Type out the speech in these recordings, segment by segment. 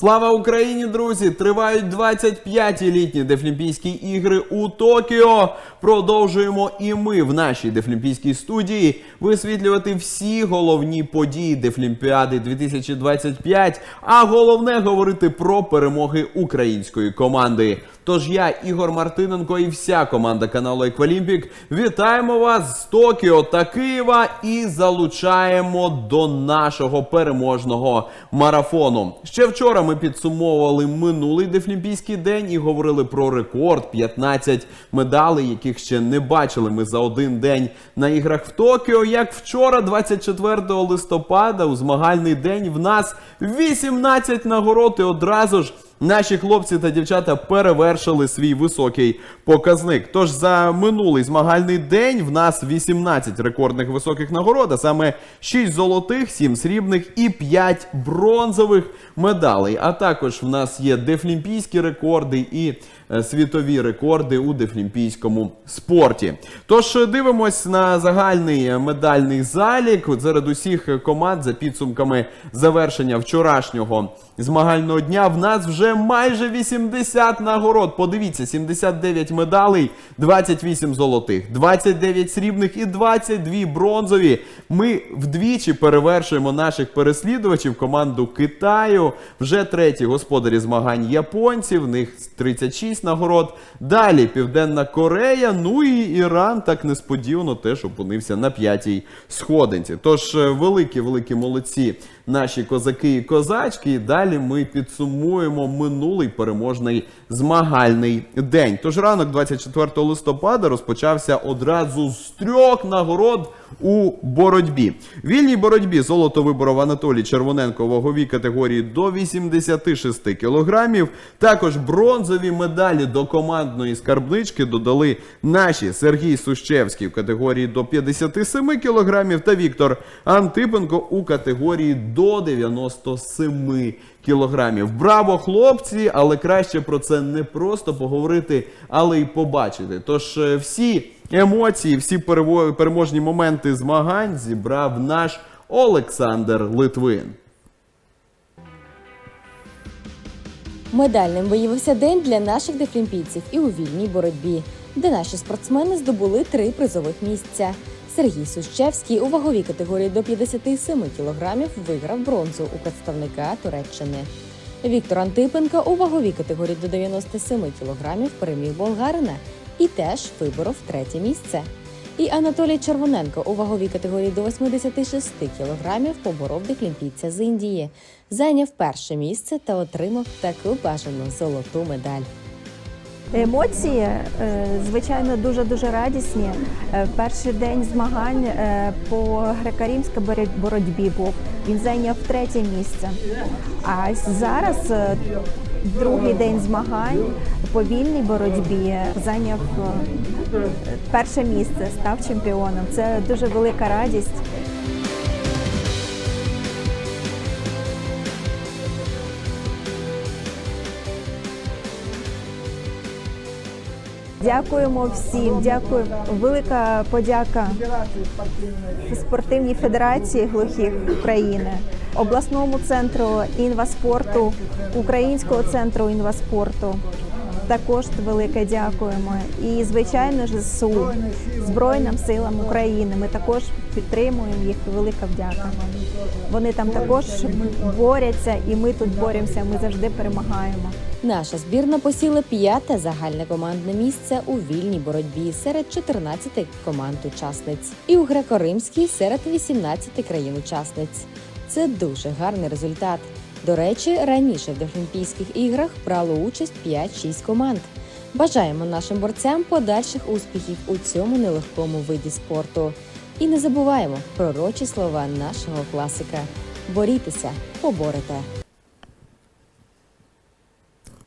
Слава Україні, друзі! Тривають 25-ті літні Дефлімпійські ігри у Токіо. Продовжуємо і ми в нашій Дефлімпійській студії висвітлювати всі головні події Дефлімпіади 2025, а головне говорити про перемоги української команди. Тож я, Ігор Мартиненко і вся команда каналу Еквалімпік вітаємо вас з Токіо та Києва і залучаємо до нашого переможного марафону. Ще вчора ми підсумовували минулий дефлімпійський день і говорили про рекорд 15 медалей, яких ще не бачили ми за один день на іграх в Токіо. Як вчора, 24 листопада, у змагальний день в нас 18 нагород і одразу ж. Наші хлопці та дівчата перевершили свій високий показник. Тож за минулий змагальний день в нас 18 рекордних високих нагород, а саме 6 золотих, 7 срібних і 5 бронзових медалей. А також в нас є дефлімпійські рекорди і світові рекорди у дефлімпійському спорті. Тож е, дивимось на загальний е, медальний залік серед усіх е, команд за підсумками завершення вчорашнього змагального дня. В нас вже майже 80 нагород. Подивіться, 79 медалей, 28 золотих, 29 срібних і 22 бронзові. Ми вдвічі перевершуємо наших переслідувачів команду Китаю. Вже треті господарі змагань японці. В них 36 нагород. Далі Південна Корея. Ну і Іран так несподівано теж опинився на п'ятій сходинці. Тож е, великі великі молодці наші козаки і козачки. І далі ми підсумуємо минулий переможний змагальний день. Тож ранок 24 листопада розпочався одразу з трьох нагород у боротьбі. Вільній боротьбі золото виборов Анатолій Червоненко у ваговій категорії до 86 кілограмів. Також бронзові медалі до командної скарбнички додали наші Сергій Сущевський в категорії до 57 кілограмів та Віктор Антипенко у категорії до 97 кілограмів. Браво, хлопці! Але краще про це не просто поговорити, але й побачити. Тож е, всі емоції, всі переможні моменти змагань зібрав наш Олександр Литвин. Медальним виявився день для наших дефлімпійців і у вільній боротьбі, де наші спортсмени здобули три призових місця. Сергій Сущевський у ваговій категорії до 57 кілограмів виграв бронзу у представника Туреччини. Віктор Антипенко у ваговій категорії до 97 кілограмів переміг болгарина і теж виборов третє місце. І Анатолій Червоненко у ваговій категорії до 86 кілограмів поборов дефлімпійця з Індії, зайняв перше місце та отримав таку бажану золоту медаль. Емоції, е, звичайно, дуже дуже радісні. Е, Перший день змагань е, по греко-римській боро- боротьбі був. Він зайняв третє місце. А зараз другий день змагань по вільній боротьбі зайняв перше місце, став чемпіоном. Це дуже велика радість. Дякуємо всім. Дякую. Велика подяка спортивній федерації глухих України, обласному центру інваспорту, українського центру інваспорту. Також велике дякуємо. І звичайно ж ЗСУ, Збройним силам України. Ми також підтримуємо їх. Велика вдяка. Вони там також борються, і ми тут боремося. Ми завжди перемагаємо. Наша збірна посіла п'яте загальне командне місце у вільній боротьбі серед 14 команд-учасниць і у греко-римській серед 18 країн-учасниць. Це дуже гарний результат. До речі, раніше в Дефлімпійських іграх брало участь 5-6 команд. Бажаємо нашим борцям подальших успіхів у цьому нелегкому виді спорту. І не забуваємо пророчі слова нашого класика: борітеся, поборете.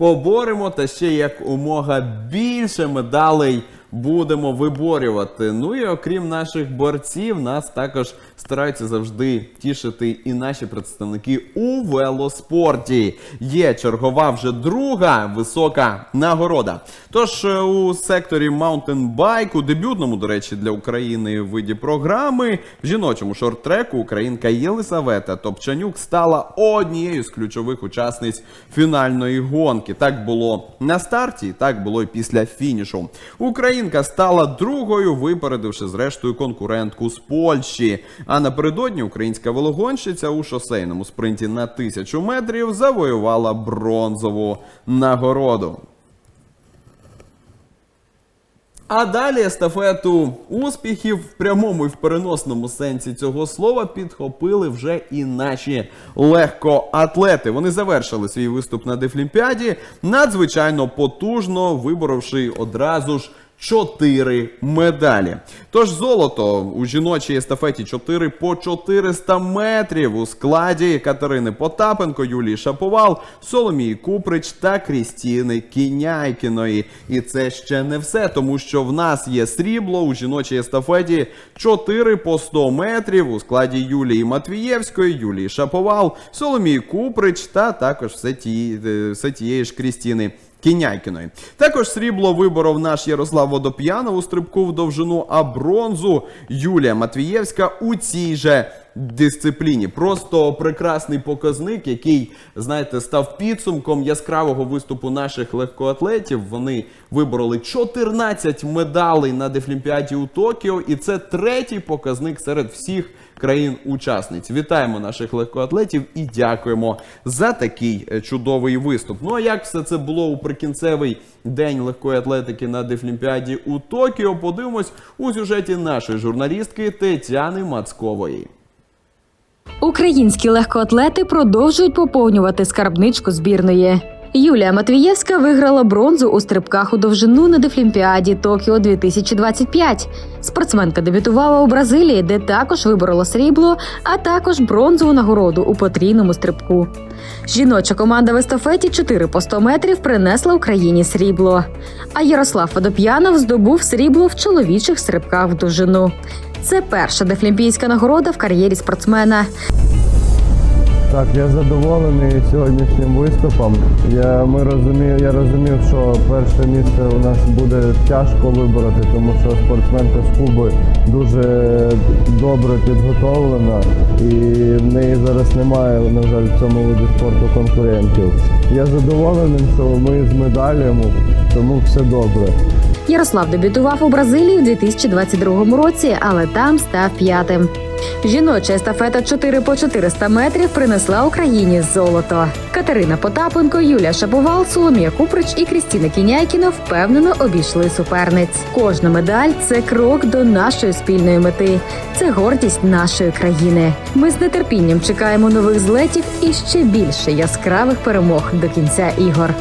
Поборемо та ще як умога більше медалей будемо виборювати. Ну і окрім наших борців, нас також стараються завжди тішити і наші представники у велоспорті. Є чергова вже друга висока нагорода. Тож е, у секторі маунтенбайк, у дебютному, до речі, для України виді програми в жіночому шорт-треку українка Єлисавета Топчанюк стала однією з ключових учасниць фінальної гонки. Так було на старті, так було і після фінішу. Українка стала другою, випередивши зрештою конкурентку з Польщі. А напередодні українська велогонщиця у шосейному спринті на тисячу метрів завоювала бронзову нагороду. А далі естафету успіхів в прямому і в переносному сенсі цього слова підхопили вже і наші легкоатлети. Вони завершили свій виступ на Дефлімпіаді надзвичайно потужно, виборовши одразу ж. Чотири медалі. Тож золото у жіночій естафеті 4 по 400 метрів у складі Катерини Потапенко, Юлії Шаповал, Соломії Куприч та Крістіни Кіняйкіної. І це ще не все, тому що в нас є срібло у жіночій естафеті 4 по 100 метрів у складі Юлії Матвієвської, Юлії Шаповал, Соломії Куприч та також все, ті, е, все тієї ж Крістіни. Кіняйкіної. Також срібло виборов наш Ярослав Водоп'янов у стрибку в довжину, а бронзу Юлія Матвієвська у цій же дисципліні. Просто прекрасний показник, який, знаєте, став підсумком яскравого виступу наших легкоатлетів. Вони вибороли 14 медалей на Дефлімпіаді у Токіо, і це третій показник серед всіх країн-учасниць. Вітаємо наших легкоатлетів і дякуємо за такий е, чудовий виступ. Ну а як все це було у прикінцевий день легкої атлетики на Дефлімпіаді у Токіо? Подивимось у сюжеті нашої журналістки Тетяни Мацкової. Українські легкоатлети продовжують поповнювати скарбничку збірної. Юлія Матвієвська виграла бронзу у стрибках у довжину на Дефлімпіаді Токіо 2025. Спортсменка дебютувала у Бразилії, де також виборола срібло, а також бронзову нагороду у потрійному стрибку. Жіноча команда в естафеті 4 по 100 метрів принесла Україні срібло. А Ярослав Водоп'янов здобув срібло в чоловічих стрибках в довжину. Це перша дефлімпійська нагорода в кар'єрі спортсмена. Так, я задоволений сьогоднішнім виступом. Я, ми розумів, я розумів, що перше місце у нас буде тяжко вибороти, тому що спортсменка з Куби дуже добре підготовлена і в неї зараз немає, на жаль, в цьому виді спорту конкурентів. Я задоволений, що ми з медалями, тому все добре. Ярослав дебютував у Бразилії в 2022 році, але там став п'ятим. Жіноча естафета 4 по 400 метрів принесла Україні золото. Катерина Потапенко, Юлія Шаповал, Соломія Куприч і Крістіна Кіняйкіна впевнено обійшли суперниць. Кожна медаль це крок до нашої спільної мети. Це гордість нашої країни. Ми з нетерпінням чекаємо нових злетів і ще більше яскравих перемог до кінця ігор.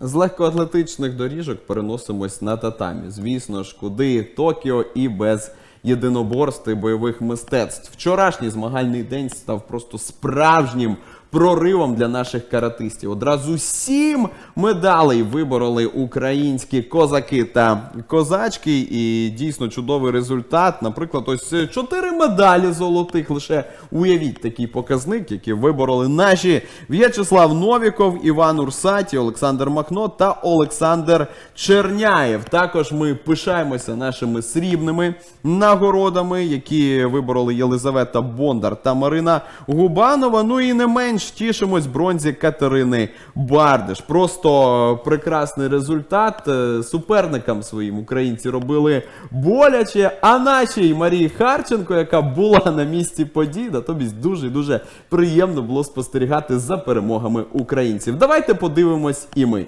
З легкоатлетичних доріжок переносимось на татамі. Звісно ж, куди Токіо і без єдиноборств і бойових мистецтв. Вчорашній змагальний день став просто справжнім проривом для наших каратистів. Одразу сім медалей вибороли українські козаки та козачки. І дійсно чудовий результат. Наприклад, ось е, чотири медалі золотих. Лише уявіть такий показник, який вибороли наші В'ячеслав Новіков, Іван Урсаті, Олександр Махно та Олександр Черняєв. Також ми пишаємося нашими срібними нагородами, які вибороли Єлизавета Бондар та Марина Губанова. Ну і не менш тішимось бронзі Катерини Бардиш. Просто прекрасний результат. Е, Суперникам своїм українці робили боляче. А нашій Марії Харченко, яка була на місці подій, натомість дуже дуже приємно було спостерігати за перемогами українців. Давайте подивимось і ми.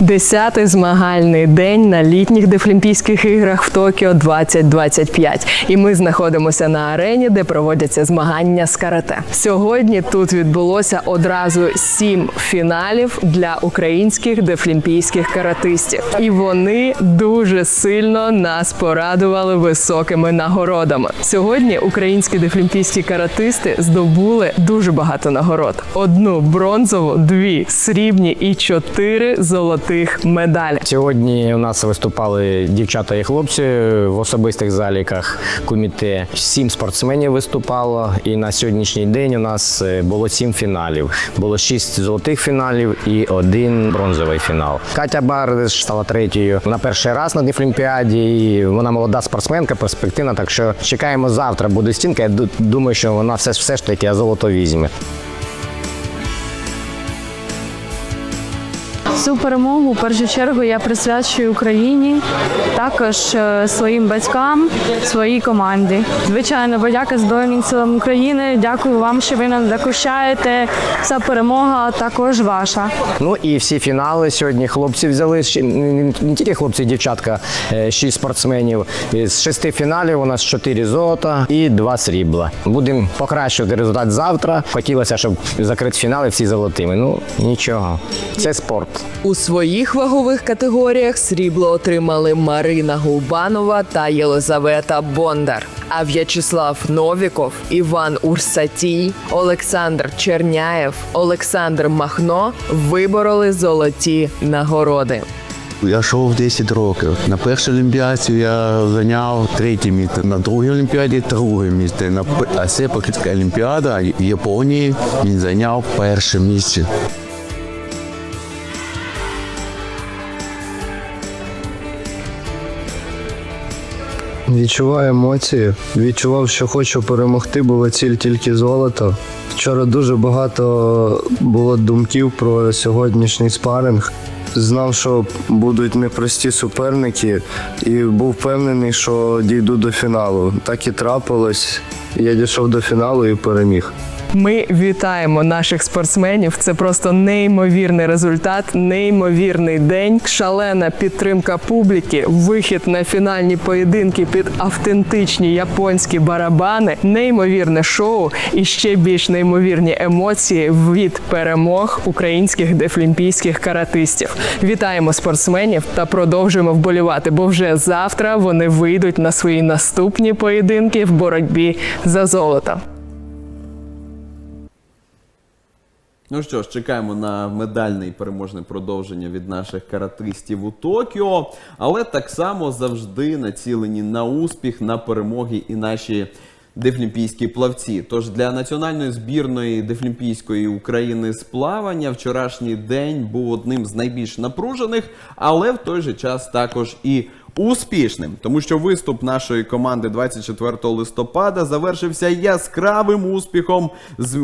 Десятий змагальний день на літніх Дефлімпійських іграх в Токіо 2025. І ми знаходимося на арені, де проводяться змагання з карате. Сьогодні тут відбулося одразу сім фіналів для українських дефлімпійських каратистів, і вони дуже сильно нас порадували високими нагородами. Сьогодні українські дефлімпійські каратисти здобули дуже багато нагород: одну бронзову, дві срібні і чотири золотих медалі. Сьогодні у нас виступали дівчата і хлопці в особистих заліках коміте. Сім спортсменів виступало, і на сьогоднішній день у нас е, було сім фіналів. Було шість золотих фіналів і один бронзовий фінал. Катя Бардиш стала третьою. Вона перший раз на Дефлімпіаді. і Вона молода спортсменка, перспективна. Так що чекаємо завтра. Буде стінка. Я думаю, що вона все, все ж таки золото візьме. Цю перемогу в першу чергу я присвячую Україні, також е, своїм батькам, своїй команді. Звичайно, подяка Збройним силам України. Дякую вам, що ви нам захищаєте. Ця перемога також ваша. Ну і всі фінали сьогодні хлопці взяли не, тільки хлопці, дівчатка, е, шість спортсменів. З шести фіналів у нас чотири золота і два срібла. Будемо покращувати результат завтра. Хотілося, щоб закрити фінали всі золотими. Ну нічого, це спорт. У своїх вагових категоріях срібло отримали Марина Гулбанова та Єлизавета Бондар. А В'ячеслав Новіков, Іван Урсатій, Олександр Черняєв, Олександр Махно вибороли золоті нагороди. Я йшов 10 років. На першій олімпіаді я зайняв третє місце, на другій олімпіаді друге місце. На п- а олімпіада в Японії він зайняв перше місце. Відчуваю емоції. Відчував, що хочу перемогти, була ціль тільки золото. Вчора дуже багато було думків про сьогоднішній спаринг. Знав, що будуть непрості суперники, і був впевнений, що дійду до фіналу. Так і трапилось. Я дійшов до фіналу і переміг. Ми вітаємо наших спортсменів. Це просто неймовірний результат, неймовірний день, шалена підтримка публіки, вихід на фінальні поєдинки під автентичні японські барабани, неймовірне шоу і ще більш неймовірні емоції від перемог українських дефлімпійських каратистів. Вітаємо спортсменів та продовжуємо вболівати, бо вже завтра вони вийдуть на свої наступні поєдинки в боротьбі за золото. Ну що ж, чекаємо на медальне і переможне продовження від наших каратистів у Токіо, але так само завжди націлені на успіх, на перемоги і наші дефлімпійські плавці. Тож для національної збірної дефлімпійської України з плавання вчорашній день був одним з найбільш напружених, але в той же час також і успішним, тому що виступ нашої команди 24 листопада завершився яскравим успіхом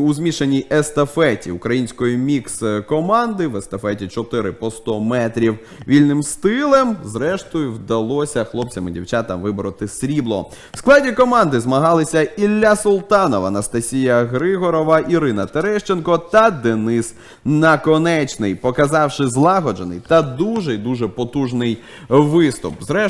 у змішаній естафеті української мікс команди в естафеті 4 по 100 метрів вільним стилем. Зрештою, вдалося хлопцям і дівчатам вибороти срібло. В складі команди змагалися Ілля Султанов, Анастасія Григорова, Ірина Терещенко та Денис Наконечний, показавши злагоджений та дуже дуже потужний виступ. Зрештою,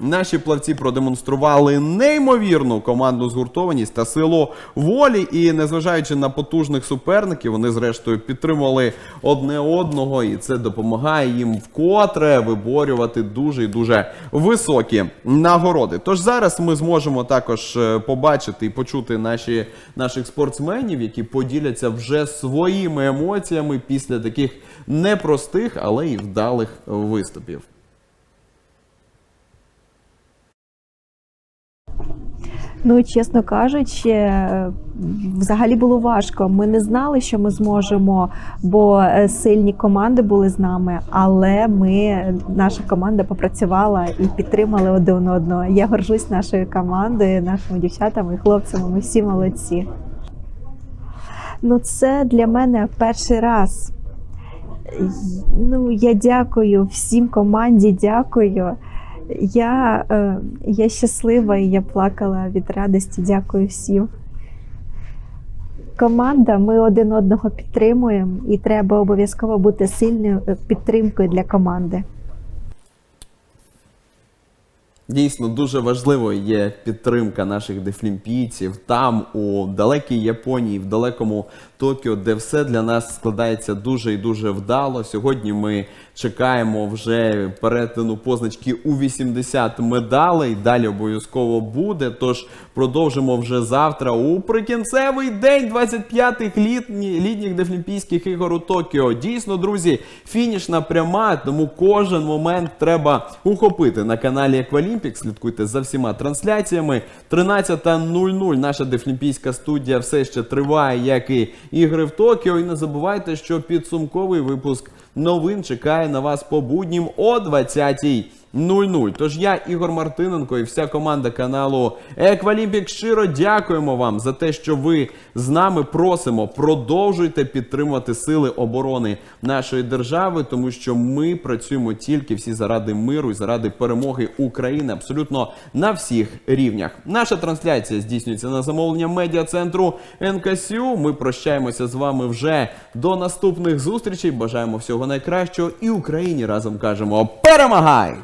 наші плавці продемонстрували неймовірну командну згуртованість та силу волі. І незважаючи на потужних суперників, вони зрештою підтримували одне одного, і це допомагає їм вкотре виборювати дуже і дуже високі нагороди. Тож зараз ми зможемо також е, побачити і почути наші, наших спортсменів, які поділяться вже своїми емоціями після таких непростих, але і вдалих виступів. Ну, чесно кажучи, е, взагалі було важко. Ми не знали, що ми зможемо, бо е, сильні команди були з нами. Але ми, наша команда попрацювала і підтримали один одного. Я горжусь нашою командою, нашими дівчатами і хлопцями. Ми всі молодці. Ну, це для мене перший раз. Ну, я дякую всім команді, дякую. Я, е, я щаслива і я плакала від радості. Дякую всім. команда. Ми один одного підтримуємо, і треба обов'язково бути сильною е, підтримкою для команди. Дійсно, дуже важливою є підтримка наших дефлімпійців там, у далекій Японії, в далекому Токіо, де все для нас складається дуже і дуже вдало. Сьогодні ми чекаємо вже перетину позначки у 80 медалей. Далі обов'язково буде. Тож продовжимо вже завтра у прикінцевий день 25-х літні, літніх дефлімпійських ігор у Токіо. Дійсно, друзі, фінішна пряма, тому кожен момент треба ухопити на каналі Еквалімпік. Слідкуйте за всіма трансляціями. 13.00 наша дефлімпійська студія все ще триває, як і ігри в Токіо. І не забувайте, що підсумковий випуск новин чекає на вас по буднім о 20.00. 0-0. Тож я, Ігор Мартиненко і вся команда каналу Еквалімпік щиро дякуємо вам за те, що ви з нами просимо. Продовжуйте підтримувати сили оборони нашої держави, тому що ми працюємо тільки всі заради миру і заради перемоги України абсолютно на всіх рівнях. Наша трансляція здійснюється на замовлення медіа центру НКСЮ. Ми прощаємося з вами вже до наступних зустрічей. Бажаємо всього найкращого і Україні разом кажемо перемагай!